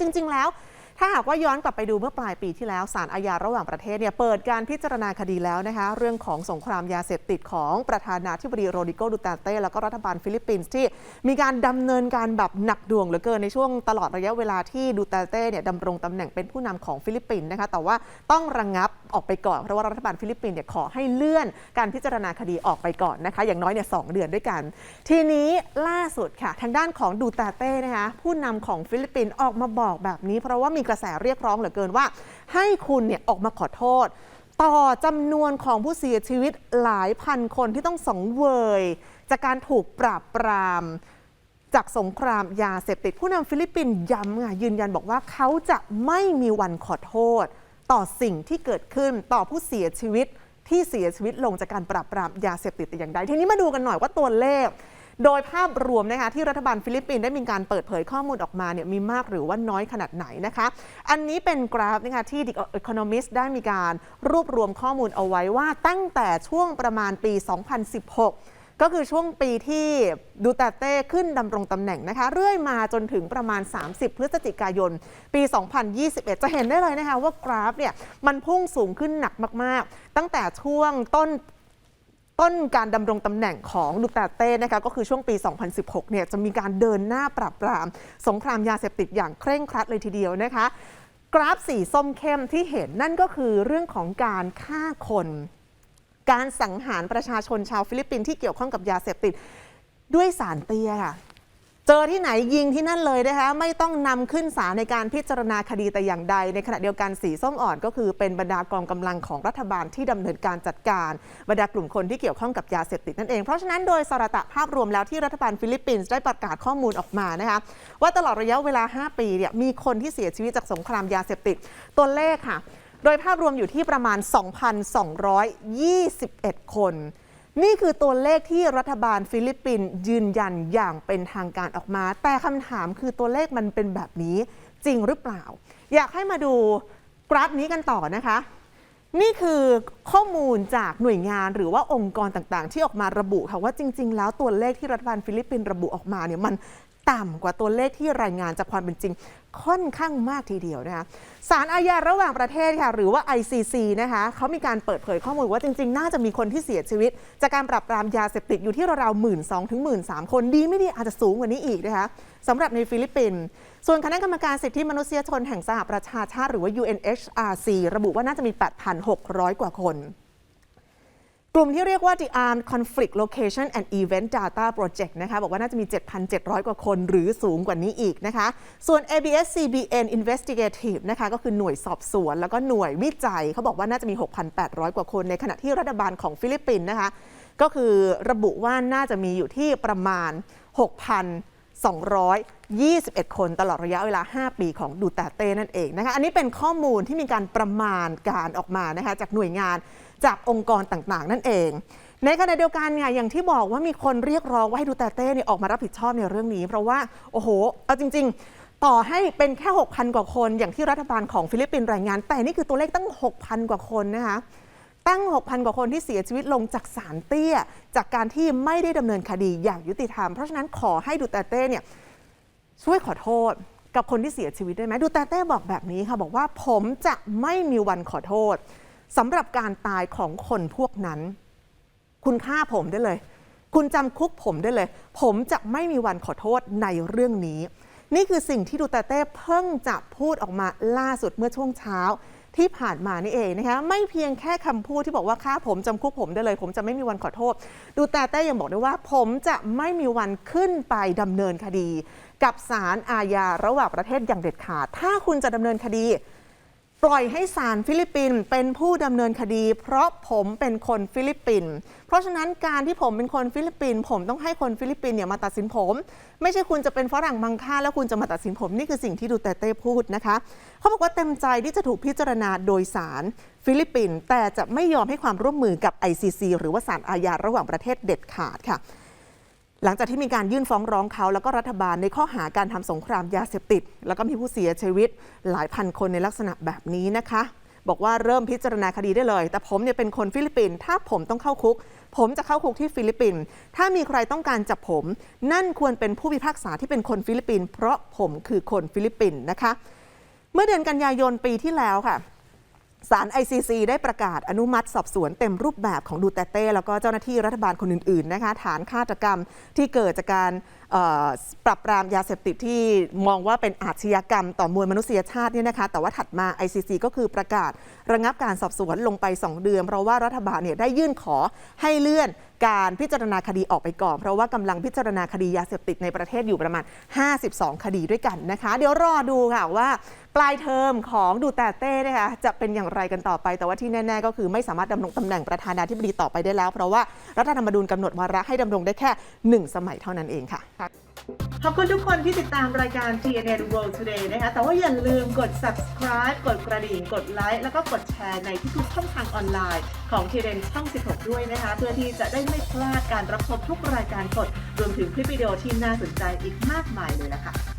จริง ๆ แล้ว ถ้าหากว่าย้อนกลับไปดูเมื่อปลายปีที่แล้วศาลอาญาระหว่างประเทศเนี่ยเปิดการพิจารณาคดีแล้วนะคะ เรื่องของสงครามยาเสพติดของประธานาธิบดีโรดิโกดูตาเต้ แล้วก็รัฐบาลฟิลิปปินส์ที่มีการดำเนินการแบบหนักดวงเหลือเกินในช่วงตลอดระยะเวลาที่ดูตาเต้เนี่ยดำรงตำแหน่งเป็นผู้นำของฟิลิปปินส์นะคะแต่ว่าต้องระงงับ ออกไปก่อน เพราะว่ารัฐบาลฟิลิปปินส์เนี่ยขอให้เลื่อนการพิจารณาคดีออกไปก่อนนะคะ อย่างน้อยเนี่ยสองเดือนด้วยกัน ทีนี้ล่าสุดค่ะ ทางด้านของดูเตเต้นะคะผู้นำของฟิลิปปินส์ออกมาบอกแบบนี้ เพราะว่ามีกระแสเรียกร้องเหลือเกินว่า ให้คุณเนี่ยออกมาขอโทษ ต่อจำนวนของผู้เสียชีวิตหลายพันคนที่ต้องสังเวย จากการถูกปราบปรามจากสงครามยาเสพติดผู้นำฟิลิปปินส์ย้ำค่ะยืนยันบอกว่าเขาจะไม่มีวันขอโทษ ต่อสิ่งที่เกิดขึ้นต่อผู้เสียชีวิตที่เสียชีวิตลงจากการปราบปรามยาเสพติดแต่อย่างใดทีนี้มาดูกันหน่อยว่าตัวเลข โดยภาพรวมนะคะที่รัฐบาลฟิลิปปินส์ได้มีการเปิดเผยข้อมูลออกมาเนี่ยมีมากหรือว่าน้อยขนาดไหนนะคะ อันนี้เป็นกราฟนะคะที่ The Economist ได้มีการรวบรวมข้อมูลเอาไว้ว่าตั้งแต่ช่วงประมาณปี 2016 ก็คือช่วงปีที่ดูเตเต้ขึ้นดำรงตำแหน่งนะคะ เรื่อยมาจนถึงประมาณ 30 พฤศจิกายน ปี 2021 จะเห็นได้เลยนะคะว่ากราฟเนี่ยมันพุ่งสูงขึ้นหนักมาก ๆ ตั้งแต่ช่วงต้นต้นการดำรงตำแหน่งของดูเตเต้นะคะก็คือช่วงปี 2016 เนี่ยจะมีการเดินหน้าปราบปราม สงครามยาเสพติดอย่างเคร่งครัดเลยทีเดียวนะคะ กราฟสีส้มเข้มที่เห็นนั่นก็คือเรื่องของการฆ่าคน การสังหารประชาชนชาวฟิลิปปินส์ที่เกี่ยวข้องกับยาเสพติดด้วยสารเตี้ยค่ะเจอที่ไหนยิงที่นั่นเลยนะคะไม่ต้องนำขึ้นศาลในการพิจารณาคดีแต่อย่างใด ในขณะเดียวกันสีส้มอ่อนก็คือเป็นบรรดากองกำลังของรัฐบาลที่ดำเนินการจัดการบรรดากลุ่มคนที่เกี่ยวข้องกับยาเสพติดนั่นเอง เพราะฉะนั้นโดยสระตะภาพรวมแล้วที่รัฐบาลฟิลิปปินส์ได้ประกาศข้อมูลออกมานะคะว่าตลอดระยะเวลา 5 ปีเนี่ยมีคนที่เสียชีวิตจากสงครามยาเสพติดตัวเลขค่ะ โดยภาพรวมอยู่ที่ประมาณ 2,221 คน นี่คือตัวเลขที่รัฐบาลฟิลิปปินส์ยืนยันอย่างเป็นทางการออกมา แต่คำถามคือตัวเลขมันเป็นแบบนี้จริงหรือเปล่า อยากให้มาดูกราฟนี้กันต่อนะคะนี่คือข้อมูลจากหน่วยงานหรือว่าองค์กรต่างๆ ที่ออกมาระบุค่ะว่าจริง ๆ แล้วตัวเลขที่รัฐบาลฟิลิปปินส์ระบุออกมาเนี่ยมัน ต่ำกว่าตัวเลขที่รายงานจากความเป็นจริงค่อนข้างมากทีเดียวนะคะศาลอาญาระหว่างประเทศค่ะหรือว่า ICC นะคะเขามีการเปิดเผยข้อมูลว่าจริง ๆ น่าจะมีคนที่เสียชีวิต จากการปราบปรามยาเสพติดอยู่ที่ราวๆหมื่นสองถึงหมื่นสามคนดีไม่ดีอาจจะสูงกว่านี้อีกนะคะสำหรับในฟิลิปปินส์ส่วนคณะกรรมการสิทธิมนุษยชนแห่งสหประชาชาติหรือว่า UNHRC ระบุว่าน่าจะมี 8,600 กว่าคน กลุ่มที่เรียกว่า The Armed Conflict Location and Event Data Project นะคะบอกว่าน่าจะมี 7,700 กว่าคนหรือสูงกว่านี้อีกนะคะ ส่วน ABS CBN Investigative นะคะก็คือหน่วยสอบสวน แล้วก็หน่วยวิจัยเขาบอกว่าน่าจะมี 6,800 กว่าคน ในขณะที่รัฐบาลของฟิลิปปินส์นะคะ ก็คือระบุว่าน่าจะมีอยู่ที่ประมาณ 6,000 221 คนตลอดระยะเวลา 5 ปีของดูเตเต้นั่นเองนะคะ อันนี้เป็นข้อมูลที่มีการประมาณการออกมานะคะจากหน่วยงานจากองค์กรต่างๆ นั่นเอง ในขณะเดียวกันเนี่ยอย่างที่บอกว่ามีคนเรียกร้องว่าให้ดูเตเต้เนี่ยออกมารับผิดชอบในเรื่องนี้ เพราะว่าโอ้โหเอาจริง ๆ ต่อให้เป็นแค่ 6,000 กว่าคน อย่างที่รัฐบาลของฟิลิปปินส์รายงาน แต่นี่คือตัวเลขตั้ง 6,000 กว่าคนนะคะ ตั้ง 6,000 กว่าคนที่เสียชีวิตลงจากสารเตี้ย จากการที่ไม่ได้ดำเนินคดีอย่างยุติธรรม เพราะฉะนั้นขอให้ดูเตเต้เนี่ยช่วยขอโทษกับคนที่เสียชีวิตได้ไหมดูเตเต้บอกแบบนี้ค่ะบอกว่าผมจะไม่มีวันขอโทษสำหรับการตายของคนพวกนั้น คุณฆ่าผมได้เลย คุณจำคุกผมได้เลย ผมจะไม่มีวันขอโทษในเรื่องนี้ นี่คือสิ่งที่ดูเตเต้เพิ่งจะพูดออกมาล่าสุดเมื่อช่วงเช้า ที่ผ่านมานี่เองนะคะไม่เพียงแค่คำพูดที่บอกว่าฆ่าผมจำคุกผมได้เลย ผมจะไม่มีวันขอโทษ ดูแต่แต้ยังบอกด้วยว่า ผมจะไม่มีวันขึ้นไปดำเนินคดี กับศาลอาญาระหว่างประเทศอย่างเด็ดขาด ถ้าคุณจะดำเนินคดี ปล่อยให้ศาลฟิลิปปินส์เป็นผู้ดำเนินคดี เพราะผมเป็นคนฟิลิปปินส์เพราะฉะนั้นการที่ผมเป็นคนฟิลิปปินส์ผมต้องให้คนฟิลิปปินส์เนี่ยมาตัดสินผม ไม่ใช่คุณจะเป็นฝรั่งมังค่าแล้วคุณจะมาตัดสินผมนี่คือสิ่งที่ดูเตเต้พูดนะคะเขาบอกว่าเต็มใจที่จะถูกพิจารณาโดยศาลฟิลิปปินส์แต่จะไม่ยอมให้ความร่วมมือกับ ICC หรือว่าศาลอาญาระหว่างประเทศเด็ดขาดค่ะ หลังจากที่มีการยื่นฟ้องร้องเขาแล้วก็รัฐบาลในข้อหาการทำสงครามยาเสพติด แล้วก็มีผู้เสียชีวิตหลายพันคนในลักษณะแบบนี้นะคะ บอกว่าเริ่มพิจารณาคดีได้เลย แต่ผมเนี่ยเป็นคนฟิลิปปินส์ถ้าผมต้องเข้าคุก ผมจะเข้าคุกที่ฟิลิปปินส์ถ้ามีใครต้องการจับผม นั่นควรเป็นผู้พิพากษาที่เป็นคนฟิลิปปินส์เพราะผมคือคนฟิลิปปินส์นะคะ เมื่อเดือนกันยายนปีที่แล้วค่ะ ศาล ICC ได้ประกาศอนุมัติสอบสวนเต็มรูปแบบของดูเตเต้แล้วก็เจ้าหน้าที่รัฐบาลคนอื่นๆนะคะฐานฆาตกรรมที่เกิดจากการปรับปรามยาเสพติดที่มองว่าเป็นอาชญากรรมต่อมวลมนุษยชาติเนี่ยนะคะ แต่ว่าถัดมา ICC ก็คือประกาศระงับการสอบสวนลงไป 2 เดือน เพราะว่ารัฐบาลเนี่ยได้ยื่นขอให้เลื่อน การพิจารณาคดีออกไปก่อน เพราะว่ากำลังพิจารณาคดียาเสพติดในประเทศอยู่ประมาณ 52 คดีด้วยกันนะคะ เดี๋ยวรอดูค่ะว่า ปลายเทอมของดูแต่เต้นะคะจะเป็นอย่างไรกันต่อไป แต่ว่าที่แน่ๆ ก็คือไม่สามารถดำรงตำแหน่งประธานาธิบดีต่อไปได้แล้ว เพราะว่ารัฐธรรมนูญกำหนดวาระให้ดำรงได้แค่ 1 สมัยเท่านั้นเองค่ะ ขอบคุณทุกคนที่ติดตามรายการ TNN World Today นะคะ แต่ว่าอย่าลืมกด subscribe กดกระดิ่ง กดไลค์ แล้วก็กดแชร์ในทุกๆช่องทางออนไลน์ของ TNN ช่อง 16 ด้วยนะคะ เพื่อที่จะได้ไม่พลาดการรับชมทุกรายการสด รวมถึงคลิปวิดีโอที่น่าสนใจอีกมากมายเลยละค่ะ